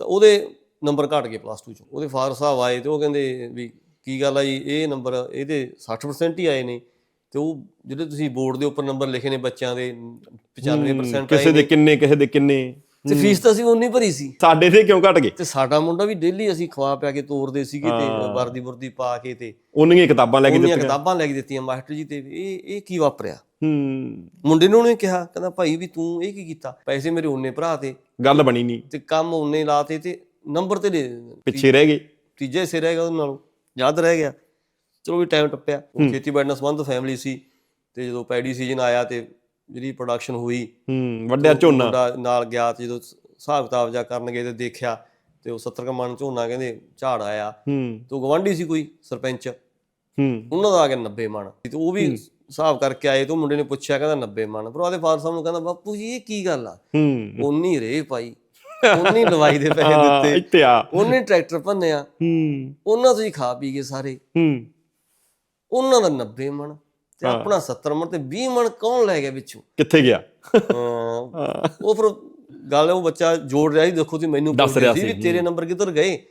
ਤਾਂ ਉਹਦੇ ਨੰਬਰ ਘਟ ਗਏ ਪਲੱਸ 2 ਚੋਂ। ਉਹਦੇ ਫਾਦਰ ਸਾਹਿਬ ਆਏ ਤੇ ਉਹ ਕਹਿੰਦੇ ਵੀ ਕੀ ਗੱਲ ਆ ਜੀ ਇਹ ਨੰਬਰ ਇਹਦੇ 60% ਹੀ ਆਏ ਨੇ ਤੇ ਉਹ ਜਿਹੜੇ ਤੁਸੀਂ ਬੋਰਡ ਦੇ ਉੱਪਰ ਨੰਬਰ ਲਿਖੇ ਨੇ ਬੱਚਿਆਂ ਦੇ 95% ਆਏ ਕਿਸੇ ਦੇ ਕਿੰਨੇ ਕਿਸੇ ਦੇ ਕਿੰਨੇ। ਤੇ ਫੀਸ ਤਾਂ ਅਸੀਂ ਉਨੀ ਭਰੀ ਸੀ। ਸਾਡੇ ਤੇ ਕਿਉਂ ਘਟ ਗਏ? ਤੇ ਸਾਡਾ ਮੁੰਡਾ ਵੀ ਡੇਲੀ ਅਸੀਂ ਖਵਾ ਪਿਆ ਕੇ ਤੋਰਦੇ ਸੀਗੇ ਤੇ ਵਰਦੀ ਵਰਦੀ ਪਾ ਕੇ ਤੇ ਉਹਨੀਆਂ ਕਿਤਾਬਾਂ ਲੈ ਕੇ ਦਿੱਤੀਆਂ। ਕਿਤਾਬਾਂ ਲੈ ਕੇ ਦਿੱਤੀਆਂ ਮਾਸਟਰ ਜੀ ਤੇ ਇਹ ਇਹ ਕੀ ਵਾਪਰਿਆ? ਹੂੰ। ਮੁੰਡੇ ਨੂੰ ਉਹਨੇ ਕਿਹਾ ਕਹਿੰਦਾ ਭਾਈ ਵੀ ਤੂੰ ਇਹ ਕੀ ਕੀਤਾ? ਪੈਸੇ ਮੇਰੇ ਉਹਨੇ ਭਰਾ ਤੇ। ਗੱਲ ਬਣੀ ਨਹੀਂ। ਤੇ ਕੰਮ ਉਹਨੇ ਲਾਤੇ ਤੇ ਨੰਬਰ ਤੇ ਪਿੱਛੇ ਰਹਿ ਗਏ। ਤੀਜਾ ਹਿੱਸੇ ਰਹਿ ਗਿਆ ਉਹਦੇ ਨਾਲੋਂ। ਯਾਦ ਰਹਿ ਗਿਆ। ਚਲੋ ਵੀ ਟਾਈਮ ਟੱਪਿਆ। ਉਹ ਖੇਤੀਬਾੜੀ ਨਾਲ ਸੰਬੰਧ ਫੈਮਿਲੀ ਸੀ ਤੇ ਜਦੋਂ ਪੈਡੀ ਸੀਜ਼ਨ ਆਇਆ ਤੇ ਜਿਹੜੀ ਪ੍ਰੋਡਕਸ਼ਨ ਹੋਈ ਹੂੰ ਵੱਡਿਆ ਝੋਨਾ। ਨਾਲ ਗਿਆ ਤੇ ਜਦੋਂ ਹਿਸਾਬ ਕਿਤਾਬ ਜਾ ਕਰਨ ਗਏ ਤੇ ਦੇਖਿਆ ਤੇ ਉਹ 70 ਕਮਣ ਝੋਨਾ ਕਹਿੰਦੇ ਝਾੜ ਆਇਆ। ਹੂੰ। ਤੇ ਗਵਾਂਢੀ ਸੀ ਕੋਈ ਸਰਪੰਚ। ਹੂੰ। ਉਹਨਾਂ ਦਾ ਆ ਗਿਆ 90 ਮਣ। ਤੇ ਉਹ ਵੀ ਹਿਸਾਬ ਕਰਕੇ ਆਏ ਤੇ ਮੁੰਡੇ ਨੇ ਪੁੱਛਿਆ ਕਹਿੰਦਾ 90 ਮਣ ਪਰ ਉਹਦੇ ਫਾਦਰ ਸਾਹਿਬ ਨੂੰ ਕਹਿੰਦਾ ਬਾਪੂ ਜੀ ਇਹ ਕੀ ਗੱਲ ਆ? ਹੂੰ। ਉਨੀ ਰੇ ਪਾਈ। ਉਨੀ ਦਵਾਈ ਦੇ ਪੈਸੇ ਦਿੱਤੇ। ਇੱਥੇ ਆ। ਉਹਨੇ ਟਰੈਕਟਰ ਭੰਨਿਆ। ਹੂੰ। ਉਹਨਾਂ ਤੋਂ ਹੀ ਖਾ ਪੀ ਗਏ ਸਾਰੇ। ਹੂੰ। ਉਹਨਾਂ ਦਾ 90 ਮਣ। ਤੇ ਆਪਣਾ 70 ਮਣ ਤੇ 20 ਮਣ ਕੌਣ ਲੈ ਗਿਆ ਵਿੱਚੋਂ ਕਿੱਥੇ ਗਿਆ? ਹਾਂ, ਉਹ ਫਿਰ ਗੱਲ ਉਹ ਬੱਚਾ ਜੋੜ ਰਿਹਾ ਸੀ ਦੇਖੋ ਤੁਸੀਂ ਮੈਨੂੰ ਰਿਹਾ ਸੀ ਸੀ, ਵੀ ਤੇਰੇ ਨੰਬਰ ਕਿੱਧਰ ਗਏ?